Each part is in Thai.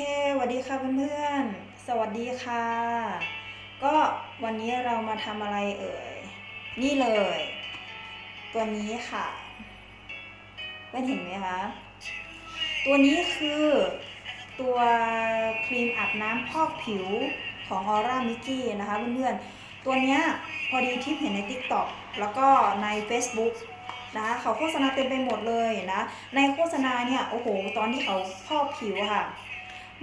สวัสดีค่ะเพื่อนๆ สวัสดีค่ะ ก็วันนี้เรามาทำอะไรเอ่ย นี่เลย ตัวนี้ค่ะเพื่อนเห็นไหมคะ ตัวนี้คือตัวครีมอาบน้ำพอกผิวของออร่ามิกกี้นะคะเพื่อนๆ ตัวเนี้ยพอดีทิปเห็นใน TikTok แล้วก็ใน Facebook นะคะเขาโฆษณาเต็มไปหมดเลยนะ ในโฆษณาเนี่ย โอ้โห ตอนที่เขาพอกผิวค่ะ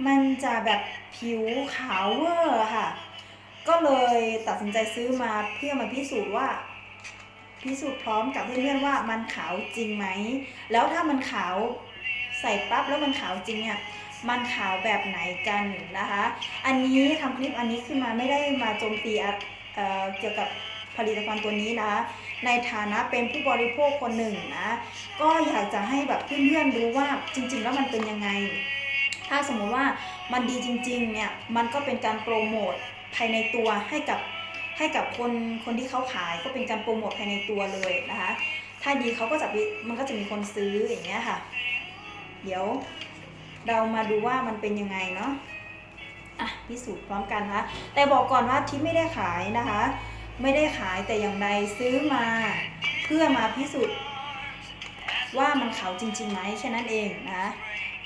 มันจะแบบผิวขาวเวอร์ค่ะ ก็เลยตัดสินใจซื้อมาเพื่อมาพิสูจน์ว่า พิสูจน์พร้อมกับเพื่อนๆว่ามันขาวจริงไหม แล้วถ้ามันขาวใส่ปั๊บแล้วมันขาวจริงเนี่ยมันขาวแบบไหนกันนะคะ อันนี้ทำคลิปอันนี้ขึ้นมาไม่ได้มาโจมตีเเกี่ยวกับผลิตภัณฑ์ตัวนี้นะคะ ในฐานะเป็นผู้บริโภคคนหนึ่งนะ ก็อยากจะให้แบบเพื่อนๆรู้ว่าจริง ๆ แล้วมันเป็นยังไง ถ้าสมมุติว่ามันดีจริงๆเนี่ยมันก็เป็นการโปรโมทภายในตัวให้กับให้กับคนคนที่เขาขายก็เป็นการโปรโมทภายในตัวเลยนะคะ ถ้าดีเขาก็จะมีมันก็จะมีคนซื้ออย่างเงี้ยค่ะ เดี๋ยวเรามาดูว่ามันเป็นยังไงเนาะอะพิสูจน์พร้อมกันนะคะแต่บอกก่อนว่าทิปไม่ได้ขายนะคะ ไม่ได้ขายแต่อย่างใดซื้อมาเพื่อมาพิสูจน์ว่ามันขาวจริงๆไหมแค่นั้นเองนะคะ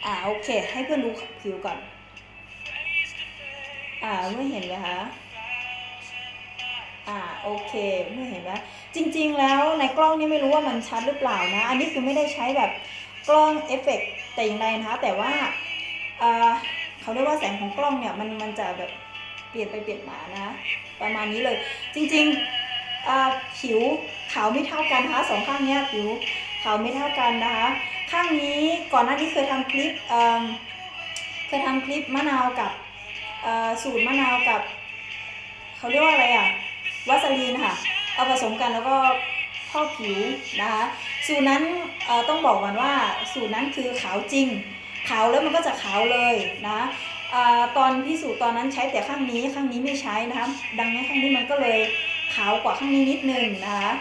อ่าโอเค ให้เพื่อนดูผิวก่อน อ่าเมื่อเห็นไหมคะอ่าโอเคเมื่อเห็นไหมจริง ๆ แล้วในกล้องนี่ไม่รู้ว่ามันชัดหรือเปล่านะ อันนี้คือไม่ได้ใช้แบบกล้องเอฟเฟกต์แต่อย่างใดนะคะแต่ว่าอ่าเขาเรียกว่าแสงของกล้องเนี่ยมันมันจะแบบเปลี่ยนไปเปลี่ยนมานะ ประมาณนี้เลย จริงๆผิวขาวไม่เท่ากันนะคะสองข้างเนี้ยผิวขาวไม่เท่ากันนะคะ ข้างนี้ก่อนหน้านี้เคยทำคลิปเเคยทำคลิปมะนาวกับสูตรมะนาวกับเขาเรียกว่าอะไรอะวัสลีนค่ะ เอาผสมกันแล้วก็พอกผิวนะคะ สูตรนั้นต้องบอกก่อนว่าสูตรนั้นคือขาวจริง ขาวแล้วมันก็จะขาวเลยนะอตอนพิสูจน์ตอนนั้นใช้แต่ข้างนี้ข้างนี้ไม่ใช้นะคะดังนั้นข้างนี้มันก็เลยขาวกว่าข้างนี้นิดนึงนะคะ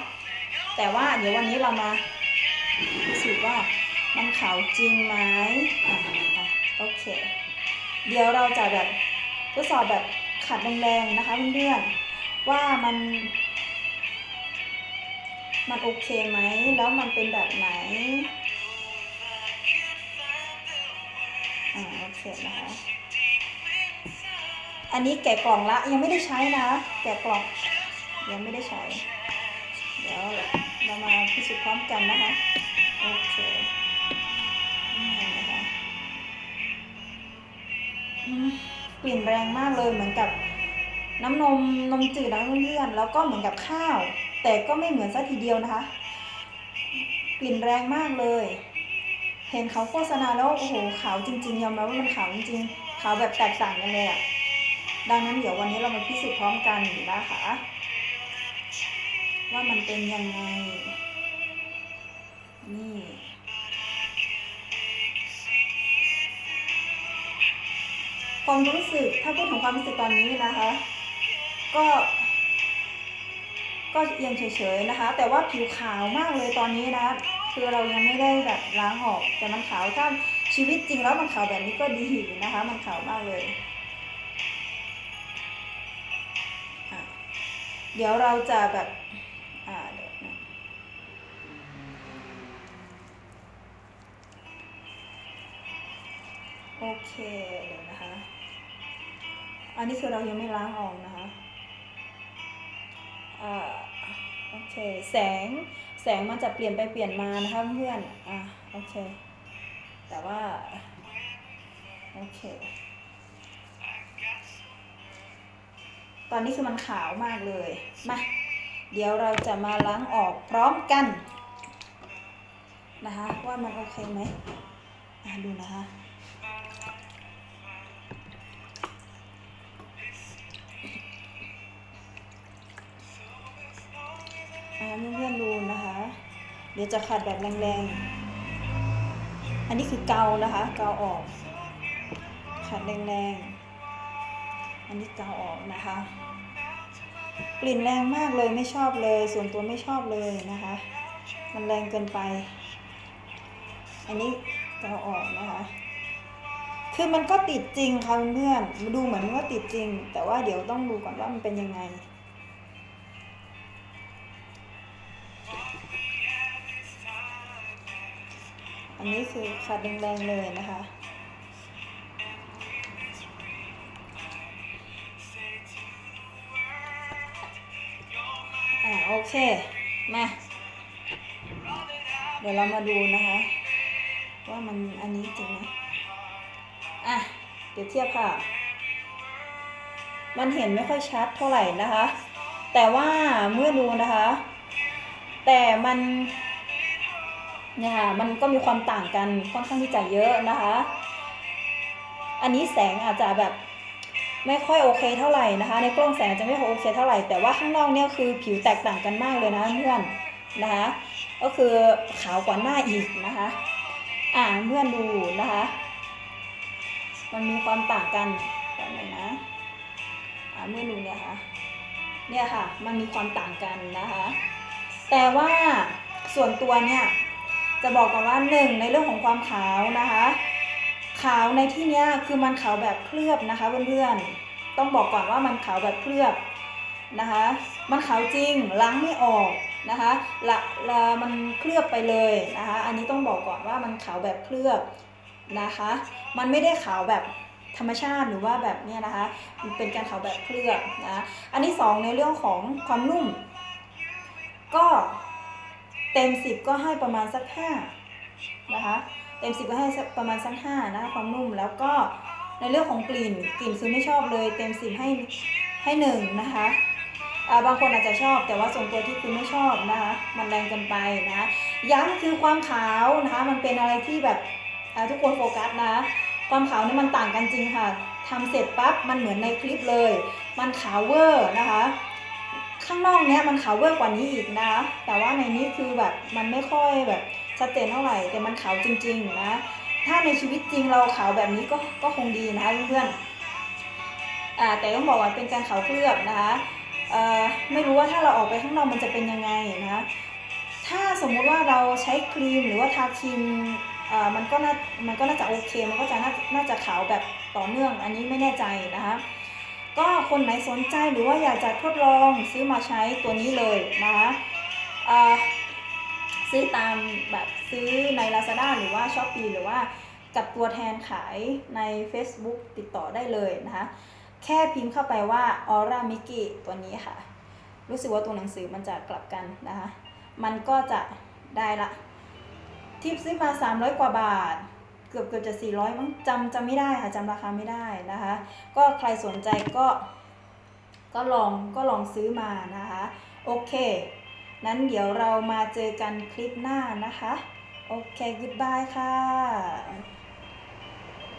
แต่ว่าเดี๋ยววันนี้เรามาพิสูจน์ว่า มันขาวจริงไหมอะอะโอเค เดี๋ยวเราจะแบบทดสอบแบบขัดแรงๆนะคะเพื่อนๆว่ามัน มันโอเคไหมแล้วมันเป็นแบบไหนอ่าโอเคนะคะอันนี้แกะกล่องละยังไม่ได้ใช้นะ แกะกล่องยังไม่ได้ใช้ เดี๋ยวเรามาพิสูจน์พร้อมกันนะคะ โอเค นี่เห็นไหมคะกลิ่นแรงมากเลยเหมือนกับน้ำนมนมจืดนะเพื่อนๆแล้วก็เหมือนกับข้าว แต่ก็ไม่เหมือนซะทีเดียวนะคะ กลิ่นแรงมากเลย เห็นเขาโฆษณาแล้วโอ้โหขาวจริงๆยอมรับว่ามันขาวจริงๆขาวแบบแตกต่างกันเลยอะดังนั้นเดี๋ยววันนี้เรามาพิสูจน์พร้อมกันนะคะว่ามันเป็นยังไง นี่ ความรู้สึกถ้าพูดถึงความรู้สึกตอนนี้นะคะ ก็ ก็ยังเฉยๆนะคะ แต่ว่าผิวขาวมากเลยตอนนี้นะคือเรายังไม่ได้แบบล้างออกแต่มันขาวถ้าชีวิตจริงแล้วมันขาวแบบนี้ก็ดีนะคะ มันขาวมากเลยเดี๋ยวเราจะแบบอ่าเดี๋ยวนะโอเคเดี๋ยวนะคะ อันนี้คือเรายังไม่ล้างออกนะคะอ่าโอเค แสง แสงมันจะเปลี่ยนไปเปลี่ยนมานะคะเพื่อน อะโอเค แต่ว่า โอเค ตอนนี้คือมันขาวมากเลย มา เดี๋ยวเราจะมาล้างออกพร้อมกัน นะคะ ว่ามันโอเคไหม อะดูนะคะ เพื่อนๆดูนะคะ เดี๋ยวจะขัดแบบแรงๆ อันนี้คือเกานะคะ เกาออก ขัดแรงๆ อันนี้เกาออกนะคะ กลิ่นแรงมากเลยไม่ชอบเลย ส่วนตัวไม่ชอบเลยนะคะ มันแรงเกินไป อันนี้เกาออกนะคะคือมันก็ติดจริงค่ะเพื่อนดูเหมือนว่าติดจริง แต่ว่าเดี๋ยวต้องดูก่อนว่ามันเป็นยังไง อันนี้คือขัดแรงๆเลยนะคะ อ่าโอเค มา เดี๋ยวเรามาดูนะคะ ว่ามันอันนี้จริงไหมอะ เดี๋ยวเทียบค่ะ มันเห็นไม่ค่อยชัดเท่าไหร่นะคะ แต่ว่าเมื่อดูนะคะ แต่มัน เนี่ยค่ะมันก็มีความต่างกันค่อนข้างที่จะเยอะนะคะ อันนี้แสงอาจจะแบบไม่ค่อยโอเคเท่าไหร่นะคะ ในกล้องแสงจะไม่ค่อยโอเคเท่าไหร่แต่ว่าข้างนอกเนี่ยคือผิวแตกต่างกันมากเลยนะเพื่อนนะคะ ก็คือขาวกว่าหน้าอีกนะคะ อ่าเพื่อนดูนะคะ มันมีความต่างกันแบบไหนนะอ่าเมื่อดูเนี่ยค่ะเนี่ยค่ะ มันมีความต่างกันนะคะ แต่ว่าส่วนตัวเนี่ย จะบอกก่อนว่าหนึ่งในเรื่องของความขาวนะคะ ขาวในที่นี้คือมันขาวแบบเคลือบนะคะเพื่อนๆ ต้องบอกก่อนว่ามันขาวแบบเคลือบนะคะ มันขาวจริงล้างไม่ออกนะคะละละมันเคลือบไปเลยนะคะ อันนี้ต้องบอกก่อนว่ามันขาวแบบเคลือบนะคะ มันไม่ได้ขาวแบบธรรมชาติหรือว่าแบบเนี้ยนะคะเป็นการขาวแบบเคลือบนะ อันที่สองในเรื่องของความนุ่ม ก็ เต็มสิบก็ให้ประมาณสักห้านะคะเต็มสิบก็ให้ประมาณสักห้านะคะความนุ่มแล้วก็ในเรื่องของกลิ่นกลิ่นคือไม่ชอบเลย เต็มสิบให้ให้หนึ่งนะคะอ่าบางคนอาจจะชอบแต่ว่าส่วนตัวที่คือไม่ชอบนะคะมันแรงเกินไปนะคะย้ำคือความขาวนะคะมันเป็นอะไรที่แบบอ่าทุกคนโฟกัสนะความขาวนี่มันต่างกันจริงค่ะทำเสร็จปั๊บมันเหมือนในคลิปเลย มันขาวเวอร์นะคะ ข้างนอกเนี้ยมันขาวเวอร์กว่านี้อีกนะ แต่ว่าในนี้คือแบบมันไม่ค่อยแบบชัดเจนเท่าไหร่ แต่มันขาวจริง ๆ นะ ถ้าในชีวิตจริงเราขาวแบบนี้ก็ก็คงดีนะคะเพื่อนๆอ่าแต่ต้องบอกว่าเป็นการขาวเคลือบนะคะเอ่อไม่รู้ว่าถ้าเราออกไปข้างนอกมันจะเป็นยังไงนะคะถ้าสมมุติว่าเราใช้ครีมหรือว่าทาครีมเอ่อมันก็น่ามันก็น่าจะโอเค มันก็จะน่าน่าจะขาวแบบต่อเนื่อง อันนี้ไม่แน่ใจนะคะ ก็คนไหนสนใจหรือว่าอยากจะทดลองซื้อมาใช้ตัวนี้เลยนะคะซื้อตามแบบซื้อใน Lazada หรือว่า s h อ p e e หรือว่ากับตัวแทนขายใน Facebook ติดต่อได้เลยนะคะแค่พิมพ์เข้าไปว่า Aura Miki ตัวนี้ค่ะ รู้สึกว่าตัวหนังสือมันจะกลับกันนะคะ มันก็จะได้ละ ทิปซื้อมา 300 กว่าบาท เกือบเกือบจะ 400มั้งจำจำไม่ได้ค่ะจำราคาไม่ได้นะคะ ก็ใครสนใจก็ก็ลองก็ลองซื้อมานะคะ โอเค นั้นเดี๋ยวเรามาเจอกันคลิปหน้านะคะ โอเค goodbye ค่ะ